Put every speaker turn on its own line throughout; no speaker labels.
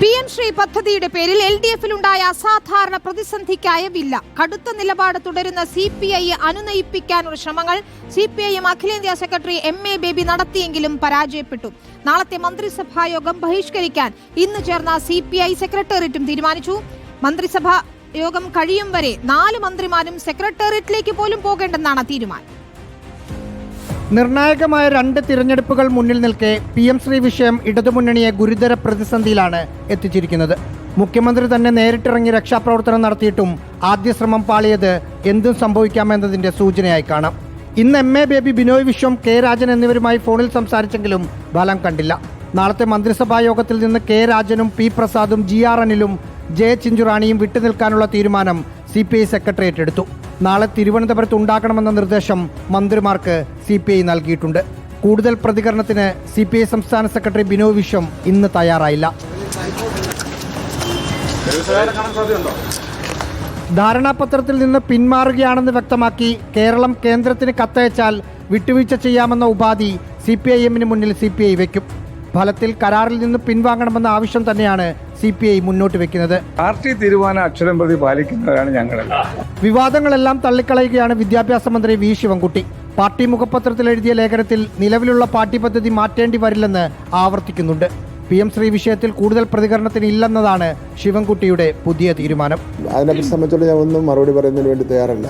P M Shri പദ്ധതിയുടെ പേരിൽ L D എഫിലുണ്ടായ അസാധാരണ പ്രതിസന്ധിക്കായവില്ല കടുത്ത നിലപാട് തുടരുന്ന സി പി ഐ അനുനയിപ്പിക്കാനുള്ള ശ്രമങ്ങൾ സി പി ഐ എം അഖിലേന്ത്യാ സെക്രട്ടറി എം എ ബേബി നടത്തിയെങ്കിലും പരാജയപ്പെട്ടു. നാളത്തെ മന്ത്രിസഭാ യോഗം ബഹിഷ്കരിക്കാൻ ഇന്ന് ചേർന്ന സി പി ഐ സെക്രട്ടേറിയറ്റും തീരുമാനിച്ചു. മന്ത്രിസഭാ യോഗം കഴിയും വരെ നാല് മന്ത്രിമാരും സെക്രട്ടേറിയറ്റിലേക്ക് പോലും പോകേണ്ടെന്നാണ് തീരുമാനം.
നിർണായകമായ രണ്ട് തിരഞ്ഞെടുപ്പുകൾ മുന്നിൽ നിൽക്കെ പി എം ശ്രീ വിഷയം ഇടതുമുന്നണിയെ ഗുരുതര പ്രതിസന്ധിയിലാണ് എത്തിച്ചിരിക്കുന്നത്. മുഖ്യമന്ത്രി തന്നെ നേരിട്ടിറങ്ങി രക്ഷാപ്രവർത്തനം നടത്തിയിട്ടും ആദ്യ ശ്രമം പാളിയത് എന്തും സംഭവിക്കാമെന്നതിന്റെ സൂചനയായി കാണാം. ഇന്ന് M A Baby Binoy Viswam K Rajan എന്നിവരുമായി ഫോണിൽ സംസാരിച്ചെങ്കിലും ഫലം കണ്ടില്ല. നാളത്തെ മന്ത്രിസഭാ യോഗത്തിൽ നിന്ന് കെ രാജനും പി പ്രസാദും ജി ആർ അനിലും ജെ ചിഞ്ചുറാണിയും വിട്ടുനിൽക്കാനുള്ള തീരുമാനം സി പി ഐ സെക്രട്ടേറിയറ്റ് എടുത്തു. നാളെ തിരുവനന്തപുരത്ത് ഉണ്ടാക്കണമെന്ന നിർദ്ദേശം മന്ത്രിമാർക്ക് സി നൽകിയിട്ടുണ്ട്. കൂടുതൽ പ്രതികരണത്തിന് സി പി ഐ സംസ്ഥാന സെക്രട്ടറി ബിനോ വിശ്വം ഇന്ന് തയ്യാറായില്ല. ധാരണാപത്രത്തിൽ നിന്ന് പിന്മാറുകയാണെന്ന് വ്യക്തമാക്കി കേരളം കേന്ദ്രത്തിന് കത്തയച്ചാൽ വിട്ടുവീഴ്ച ചെയ്യാമെന്ന ഉപാധി സി പി ഐ എമ്മിന് മുന്നിൽ സി പി ഐ വയ്ക്കും. ഫലത്തിൽ കരാറിൽ നിന്ന് പിൻവാങ്ങണമെന്ന ആവശ്യം തന്നെയാണ് സി പി ഐ മുന്നോട്ട് വെക്കുന്നത്.
പാർട്ടി തീരുമാനം അക്ഷരം പ്രതി പാലിക്കുന്നവരാണ് ഞങ്ങൾ
വിവാദങ്ങളെല്ലാം തള്ളിക്കളയുകയാണ് വിദ്യാഭ്യാസ മന്ത്രി വി ശിവൻകുട്ടി. പാർട്ടി മുഖപത്രത്തിൽ എഴുതിയ ലേഖനത്തിൽ നിലവിലുള്ള പാർട്ടി പദ്ധതി മാറ്റേണ്ടി വരില്ലെന്ന് ആവർത്തിക്കുന്നുണ്ട്. പി എം ശ്രീ വിഷയത്തിൽ കൂടുതൽ പ്രതികരണത്തിന് ഇല്ലെന്നതാണ് ശിവൻകുട്ടിയുടെ പുതിയ തീരുമാനം.
അതിനെ സംബന്ധിച്ചുള്ള ഞാൻ ഒന്നും മറുപടി പറയുന്നതിന് വേണ്ടി തയ്യാറല്ല.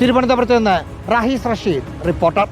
തിരുവനന്തപുരത്ത് നിന്ന് റഹീസ് റഷീദ് റിപ്പോർട്ടർ.